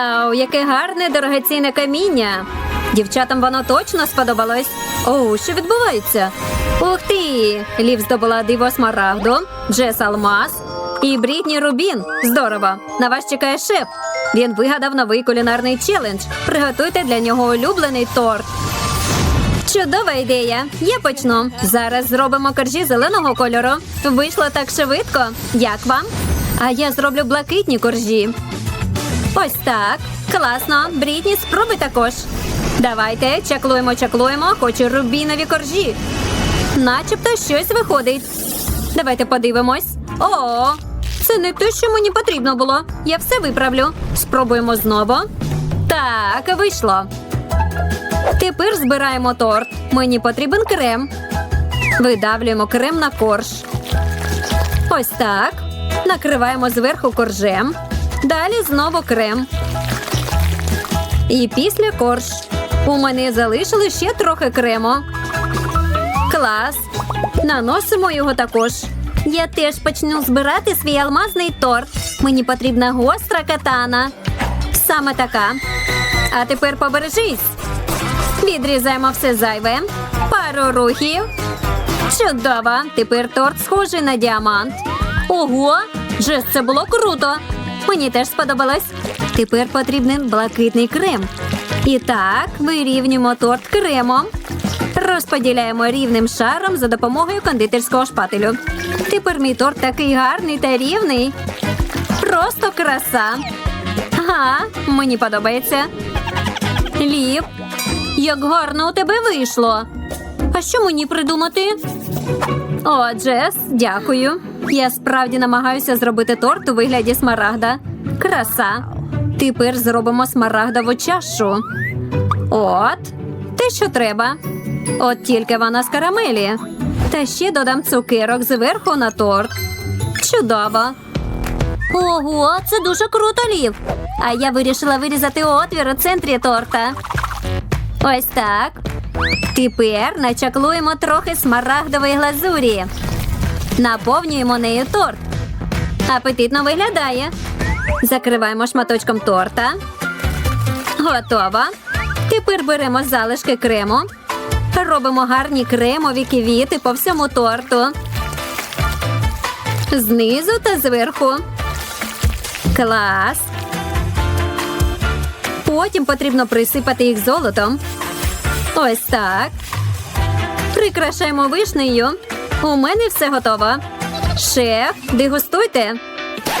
Вау, яке гарне дорогоцінне каміння. Дівчатам воно точно сподобалось. Оу, що відбувається? Ух ти! Лів здобула диво смарагду, Джес Алмаз і Брітні Рубін. Здорово! На вас чекає шеф. Він вигадав новий кулінарний челендж. Приготуйте для нього улюблений торт. Чудова ідея. Я почну. Зараз зробимо коржі зеленого кольору. Вийшло так швидко. Як вам? А я зроблю блакитні коржі. Ось так. Класно. Брітні, спробуй також. Давайте чаклуємо, чаклуємо, хочу рубінові коржі. Начебто щось виходить. Давайте подивимось. О, це не те, що мені потрібно було. Я все виправлю. Спробуємо знову. Так, вийшло. Тепер збираємо торт. Мені потрібен крем. Видавлюємо крем на корж. Ось так. Накриваємо зверху коржем. Далі знову крем. І після корж. У мене залишили ще трохи крему. Клас. Наносимо його також. Я теж почну збирати свій алмазний торт. Мені потрібна гостра катана. Саме така. А тепер побережись. Відрізаємо все зайве. Пару рухів. Чудово! Тепер торт схожий на діамант. Ого! Джес, це було круто! Мені теж сподобалось. Тепер потрібен блакитний крем. І так, вирівнюємо торт кремом. Розподіляємо рівним шаром за допомогою кондитерського шпателю. Тепер мій торт такий гарний та рівний. Просто краса. Ага, мені подобається. Ліп, як гарно у тебе вийшло. А що мені придумати? О, Джес, дякую. Я справді намагаюся зробити торт у вигляді смарагда. Краса. Тепер зробимо смарагдову чашу. От, те, що треба. От тільки вона з карамелі. Та ще додам цукерок зверху на торт. Чудово. Ого, це дуже круто, Лів. А я вирішила вирізати отвір у центрі торта. Ось так. Тепер начаклуємо трохи смарагдової глазурі. Наповнюємо нею торт. Апетитно виглядає. Закриваємо шматочком торта. Готово. Тепер беремо залишки крему. Робимо гарні кремові квіти по всьому торту. Знизу та зверху. Клас. Потім потрібно присипати їх золотом. Ось так. Прикрашаємо вишнею. У мене все готово. Шеф, дегустуйте.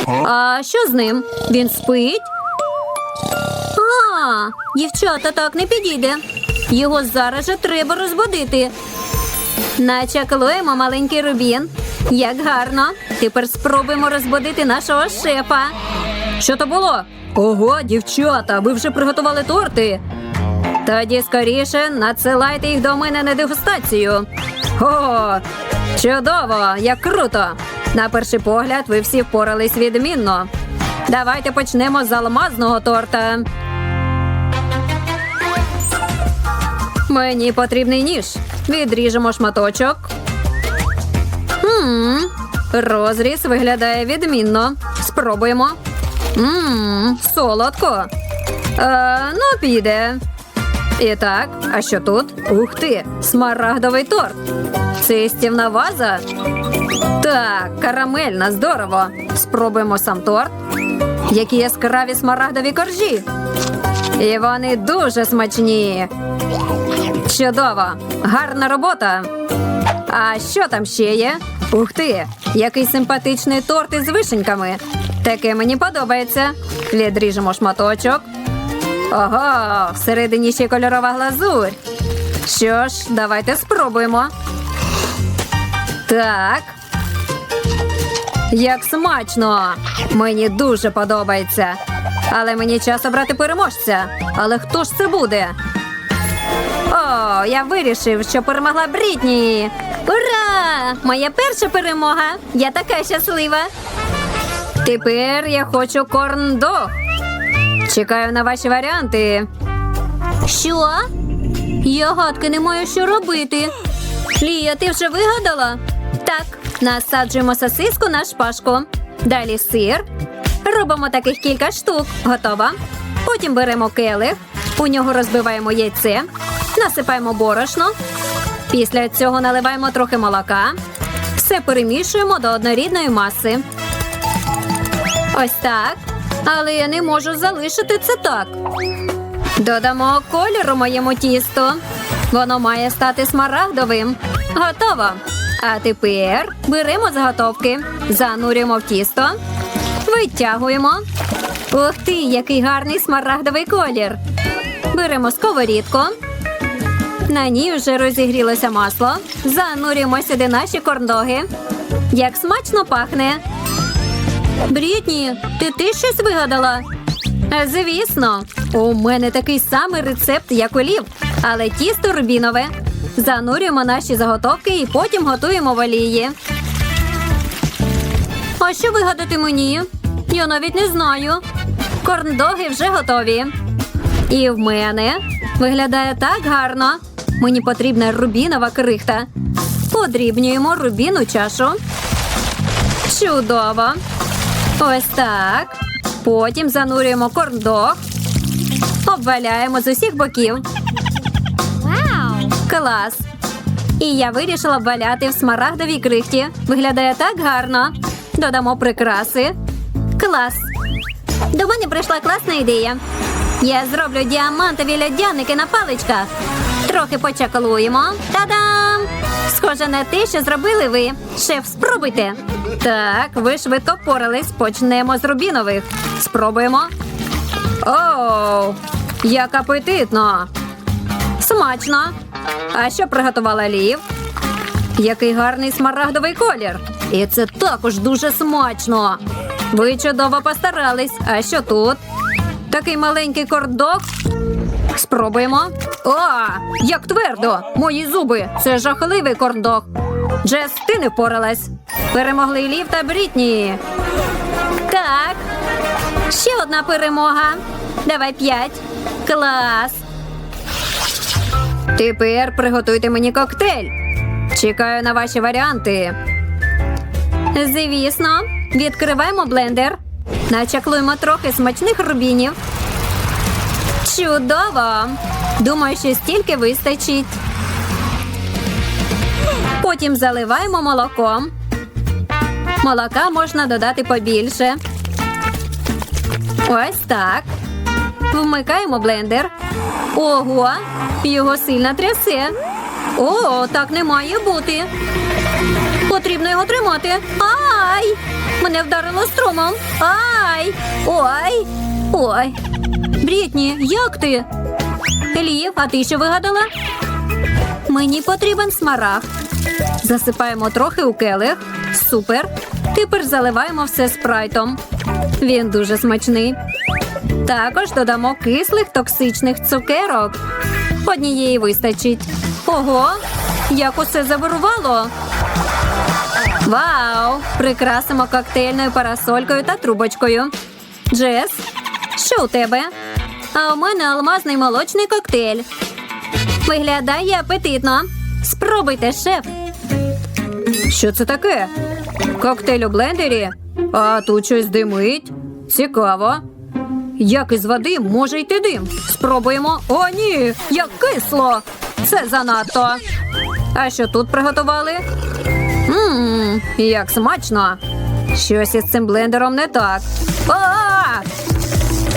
А що з ним? Він спить? А, дівчата так не підійде. Його зараз же треба розбудити. Начаклуємо маленький рубін. Як гарно. Тепер спробуємо розбудити нашого шефа. Що то було? Ого, дівчата, ви вже приготували торти. Тоді скоріше надсилайте їх до мене на дегустацію. О, чудово, як круто! На перший погляд ви всі впорались відмінно. Давайте почнемо з алмазного торта. Мені потрібний ніж. Відріжемо шматочок. М-м, Розріз виглядає відмінно. Спробуємо. Ммм, солодко. Е, ну, піде. І так, а що тут? Ух ти! Смарагдовий торт. Це ваза. Так, карамельна, здорово. Спробуємо сам торт. Які яскраві смарагдові коржі. І вони дуже смачні. Чудово! Гарна робота. А що там ще є? Ух ти! Який симпатичний торт із вишеньками. Таке мені подобається. Відріжемо шматочок. Ого, всередині ще кольорова глазурь. Що ж, давайте спробуємо. Так. Як смачно! Мені дуже подобається. Але мені час обрати переможця. Але хто ж це буде? О, я вирішив, що перемогла Брітні. Ура! Моя перша перемога. Я така щаслива. Тепер я хочу корн-дог. Чекаю на ваші варіанти. Що? Я гадки не маю що робити. Лія, ти вже вигадала? Так, насаджуємо сосиску на шпажку. Далі сир. Робимо таких кілька штук. Готово. Потім беремо келих, у нього розбиваємо яйце, насипаємо борошно. Після цього наливаємо трохи молока. Все перемішуємо до однорідної маси. Ось так. Але я не можу залишити це так. Додамо кольору моєму тісту. Воно має стати смарагдовим. Готово. А тепер беремо заготовки, занурюємо в тісто, витягуємо. Ух ти, який гарний смарагдовий колір. Беремо сковорідку. На ній вже розігрілося масло. Занурюємо сюди наші корндоги. Як смачно пахне. Брітні, ти ти щось вигадала? Звісно, у мене такий самий рецепт, як у Лів, але тісто рубінове. Занурюємо наші заготовки і потім готуємо в олії. А що вигадати мені? Я навіть не знаю. Корндоги вже готові. І в мене виглядає так гарно. Мені потрібна рубінова крихта. Подрібнюємо рубіну чашу. Чудово. Ось так. Потім занурюємо корндог. Обваляємо з усіх боків. Вау! Клас. І я вирішила валяти в смарагдовій крихті. Виглядає так гарно. Додамо прикраси. Клас. До мене прийшла класна ідея. Я зроблю діамантові льодяники на паличках. Трохи почаклуємо. Та-дам! Схоже на те, що зробили ви. Шеф, спробуйте. Так, ви швидко впорались. Почнемо з рубінових. Спробуємо. Оу, як апетитно. Смачно. А що приготувала Лів? Який гарний смарагдовий колір. І це також дуже смачно. Ви чудово постарались. А що тут? Такий маленький кордок. Спробуємо. О, як твердо! Мої зуби! Це жахливий кордок. Джес, ти не впоралась. Перемогли Лів та Брітні. Так. Ще одна перемога. Давай п'ять. Клас. Тепер приготуйте мені коктейль. Чекаю на ваші варіанти. Звісно, відкриваємо блендер. Начаклуємо трохи смачних рубінів. Чудово! Думаю, що стільки вистачить. Потім заливаємо молоком. Молока можна додати побільше. Ось так. Вмикаємо блендер. Ого, його сильно трясе. О, так не має бути. Потрібно його тримати. Ай! Мене вдарило струмом. Ай! Ой! Ой! Брітні, як ти? Лів, а ти що вигадала? Мені потрібен смарагд. Засипаємо трохи у келих. Супер. Тепер заливаємо все спрайтом. Він дуже смачний. Також додамо кислих токсичних цукерок. Однієї вистачить. Ого, як усе завирувало. Вау! Прикрасимо коктейльною парасолькою та трубочкою. Джес, що у тебе? А у мене алмазний молочний коктейль. Виглядає апетитно. Спробуйте, шеф. Що це таке? Коктейль у блендері? А тут щось димить. Цікаво. Як із води може йти дим? Спробуємо. О, ні! Як кисло! Це занадто. А що тут приготували? Ммм, як смачно. Щось із цим блендером не так. А!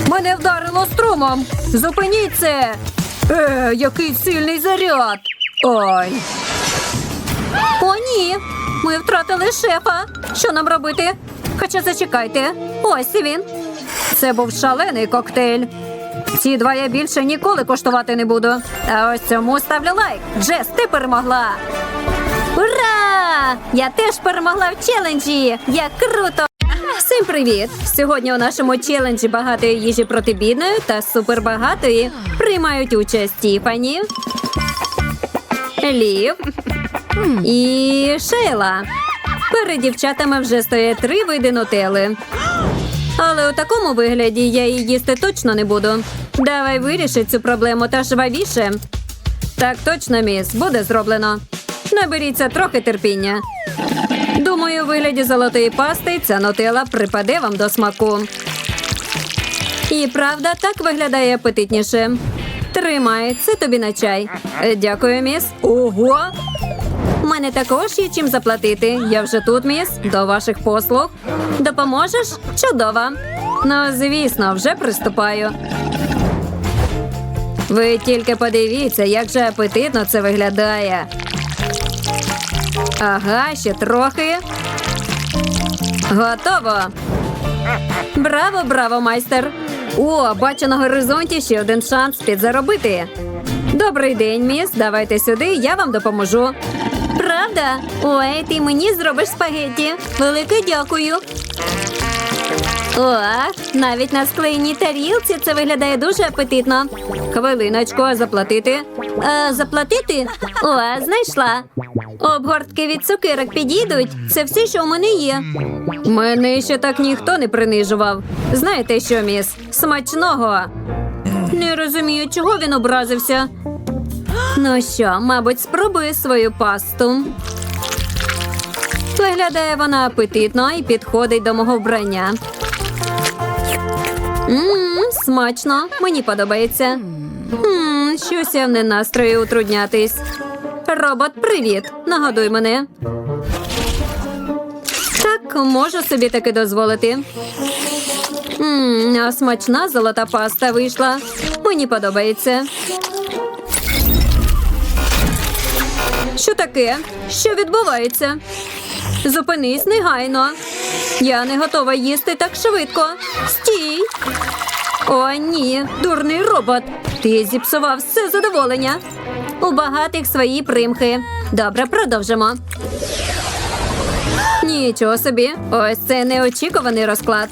Мене вдарило струмом. Зупиніть це. Е, який сильний заряд. Ой. О, ні. Ми втратили шефа. Що нам робити? Хоча зачекайте. Ось він. Це був шалений коктейль. Ці два я більше ніколи коштувати не буду. А ось цьому ставлю лайк. Джес, ти перемогла. Ура! Я теж перемогла в челенджі! Як круто! Всім привіт! Сьогодні у нашому челенджі багатої їжі проти бідної та супербагатої приймають участь Тіфані, Лів і Шейла. Перед дівчатами вже стоять три види нутели. Але у такому вигляді я її їсти точно не буду. Давай вирішить цю проблему та жвавіше. Так точно, міс, буде зроблено. Наберіться трохи терпіння. Думаю, у вигляді золотої пасти ця нутела припаде вам до смаку. І правда, так виглядає апетитніше. Тримай, це тобі на чай. Е, Дякую, міс. Ого! Мене також є чим заплатити. Я вже тут, міс, до ваших послуг. Допоможеш? Чудово. Ну, звісно, вже приступаю. Ви тільки подивіться, як же апетитно це виглядає. Ага, ще трохи. Готово. Браво, браво, майстер! О, бачу на горизонті ще один шанс підзаробити. Добрий день, міс. Давайте сюди, я вам допоможу. Правда? Ой, ти мені зробиш спагетті. Велике дякую. О, навіть на склеїній тарілці це виглядає дуже апетитно. Хвилиночку, а заплатити. Е, заплатити? О, знайшла. Обгортки від цукерок підійдуть. Це все, що у мене є. Мене ще так ніхто не принижував. Знаєте що, міс? Смачного. Не розумію, чого він образився. Ну що, мабуть, спробую свою пасту. Виглядає вона апетитно і підходить до мого вбрання. Мм, смачно, мені подобається. Мм, щось я не настрою утруднятись. Робот, привіт! Нагодуй мене. Так, можу собі таки дозволити. Мм, а смачна золота паста вийшла. Мені подобається. Що таке? Що відбувається? Зупинись негайно. Я не готова їсти так швидко. Стій. О, ні, дурний робот. Ти зіпсував все задоволення. У багатих свої примхи. Добре, продовжимо. Нічого собі, ось це неочікуваний розклад.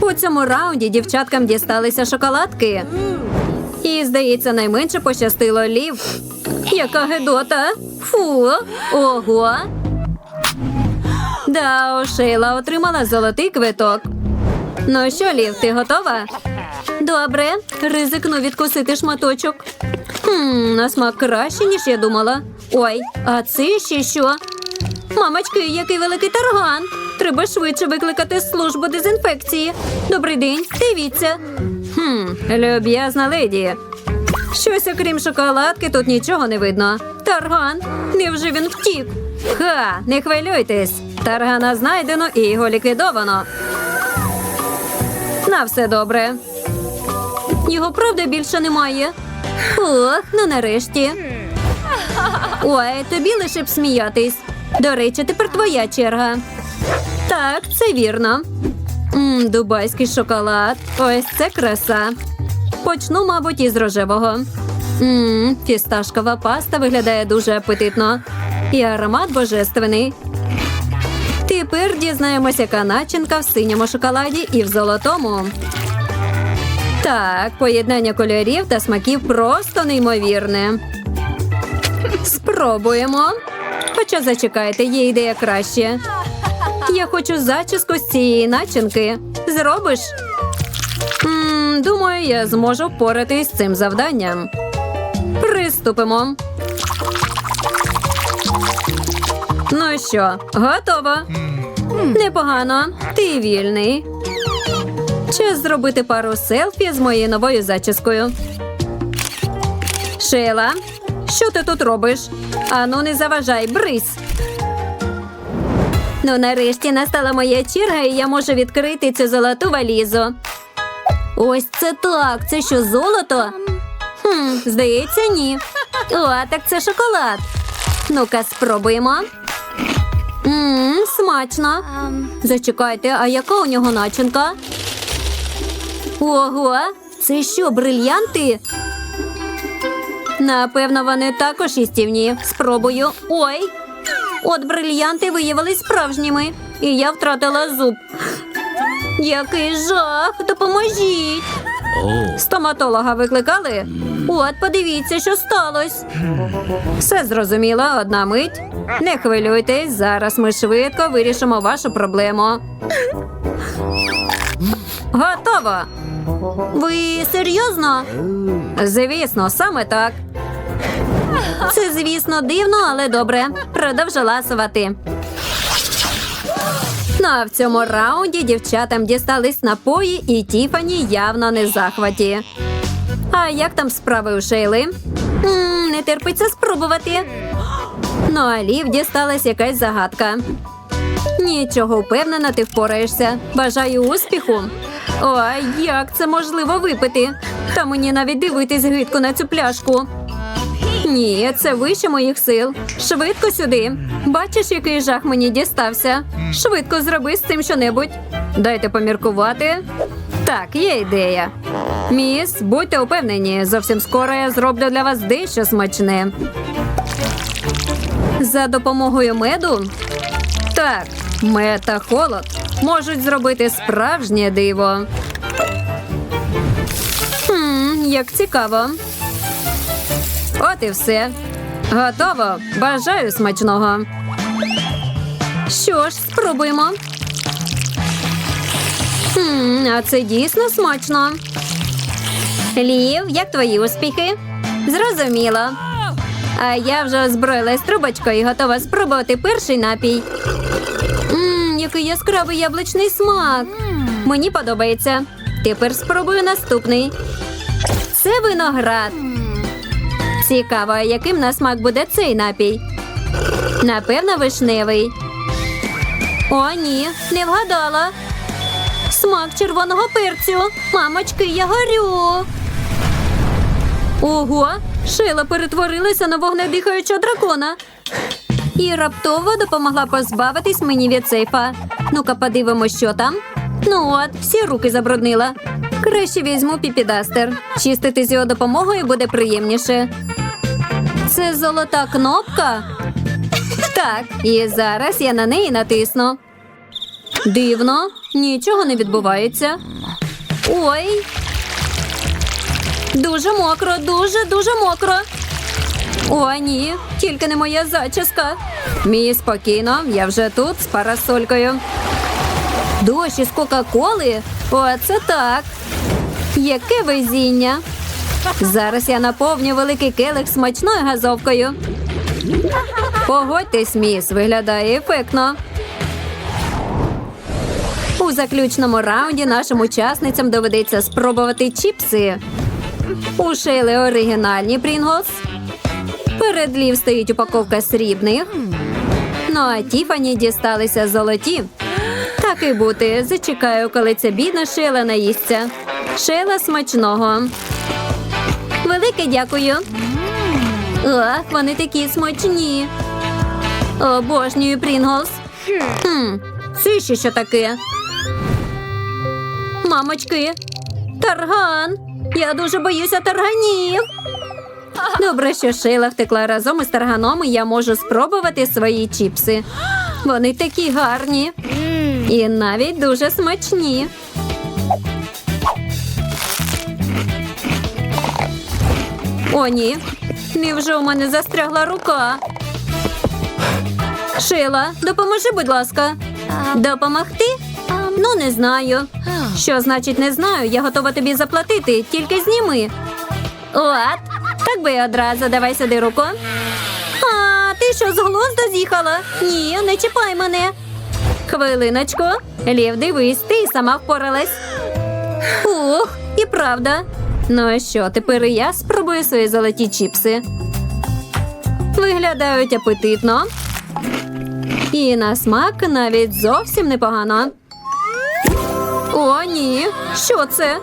У цьому раунді дівчаткам дісталися шоколадки. І, здається, найменше пощастило лів. Яка гедота. Фу. Ого. Да, Шейла отримала золотий квиток. Ну що, Лів, ти готова? Добре, ризикну відкусити шматочок. Хм, на смак краще, ніж я думала. Ой, а це ще що? Мамочки, який великий тарган. Треба швидше викликати службу дезінфекції. Добрий день, дивіться. Хм, люб'язна леді. Щось окрім шоколадки, тут нічого не видно. Тарган, невже він втік? Ха, не хвилюйтесь. Таргана знайдено і його ліквідовано. На все добре. Його правда більше немає. Ох, ну нарешті. Ой, тобі лише б сміятись. До речі, тепер твоя черга. Так, це вірно. М, дубайський шоколад. Ось це краса. Почну, мабуть, із рожевого. Мм, фісташкова паста виглядає дуже апетитно. І аромат божественний. Тепер дізнаємося, яка начинка в синьому шоколаді і в золотому. Так, поєднання кольорів та смаків просто неймовірне. Спробуємо. Хоча зачекайте, є ідея краще. Я хочу зачіску з цієї начинки. Зробиш? м думаю, я зможу впоратись з цим завданням. Приступимо. Ну що, готово? Непогано. Ти вільний. Час зробити пару селфі з моєю новою зачіскою. Шейла, що ти тут робиш? Ану, не заважай, брись. Ну, нарешті настала моя черга, і я можу відкрити цю золоту валізу. Ось це так. Це що, золото? Хм, здається, ні. О, так це шоколад. Ну-ка, спробуємо. Мм, смачно. Зачекайте, а яка у нього начинка? Ого, це що, брильянти? Напевно, вони також їстівні. Спробую. Ой. От брильянти виявились справжніми, і я втратила зуб. Який жах! Допоможіть! Стоматолога викликали? От, подивіться, що сталося. Все зрозуміло, одна мить. Не хвилюйтесь, зараз ми швидко вирішимо вашу проблему. Готово. Ви серйозно? Звісно, саме так. Це, звісно, дивно, але добре. Продовжу ласувати. Ну а в цьому раунді дівчатам дістались напої, і Тіфані явно не захваті. А як там справи у Шейли? м не терпиться спробувати. Ну а Лів дісталась якась загадка. Нічого впевнена, ти впораєшся. Бажаю успіху. Ой, як це можливо випити? Та мені навіть дивитись гидко на цю пляшку. Ні, це вище моїх сил. Швидко сюди. Бачиш, який жах мені дістався. Швидко зроби з цим щонебудь. Дайте поміркувати. Так, є ідея. Міс, будьте упевнені, зовсім скоро я зроблю для вас дещо смачне. За допомогою меду? Так, мед та холод можуть зробити справжнє диво. Хм, як цікаво. От і все. Готово. Бажаю смачного. Що ж, спробуємо. Хм, а це дійсно смачно. Лів, як твої успіхи? Зрозуміло. А я вже озброїлась трубочкою і готова спробувати перший напій. Ммм, який яскравий яблучний смак. Мені подобається. Тепер спробую наступний. Це виноград. Цікаво, яким на смак буде цей напій. Напевно, вишневий. О, ні, не вгадала. Смак червоного перцю. Мамочки, я горю. Ого, Шейла перетворилася на вогнедихаючого дракона. І раптово допомогла позбавитись мені від сейфа. Ну-ка, подивимось, що там. Ну от, всі руки забруднила. Краще візьму піпідастер. Чистити з його допомогою буде приємніше. Це золота кнопка? Так, і зараз я на неї натисну. Дивно, нічого не відбувається. Ой. Дуже мокро, дуже, дуже мокро. О, ні, тільки не моя зачіска. Мій спокійно, я вже тут з парасолькою. Дощ із Кока-Коли? Оце так. Яке везіння. Зараз я наповню великий келих смачною газовкою. Погодьтесь, міс, виглядає ефектно. У заключному раунді нашим учасницям доведеться спробувати чіпси. У Шейли оригінальні Прінглс. Перед Лів стоїть упаковка срібних. Ну а Тіфані дісталися золоті. Так і бути. Зачекаю, коли ця бідна Шейла наїсться. Шейла смачного. Велике дякую. Ах, вони такі смачні. Обожнюю Прінглс. Хм, це що таке? Мамочки, тарган. Я дуже боюся тарганів. Добре, що Шейла втекла разом із тарганом, і я можу спробувати свої чіпси. Вони такі гарні і навіть дуже смачні. О, ні. Невже у мене застрягла рука? Шила, допоможи, будь ласка. Допомогти? Ну, не знаю. Що значить не знаю? Я готова тобі заплатити, тільки зніми. От, так би одразу давай сюди руку. А, ти що з глузду з'їхала? Ні, не чіпай мене. Хвилиночку. Лів, дивись, ти сама впоралась. Ух, і правда. Ну і що, тепер я спробую свої золоті чіпси. Виглядають апетитно. І на смак навіть зовсім непогано. О, ні. Що це?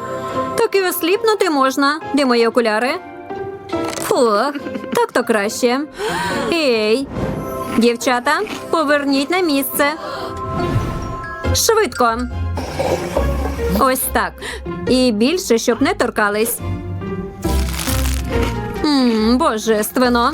Так і осліпнути можна. Де мої окуляри? Фух, так то краще. Ей, дівчата, поверніть на місце. Швидко. Ось так. І більше, щоб не торкались. Ммм, божественно.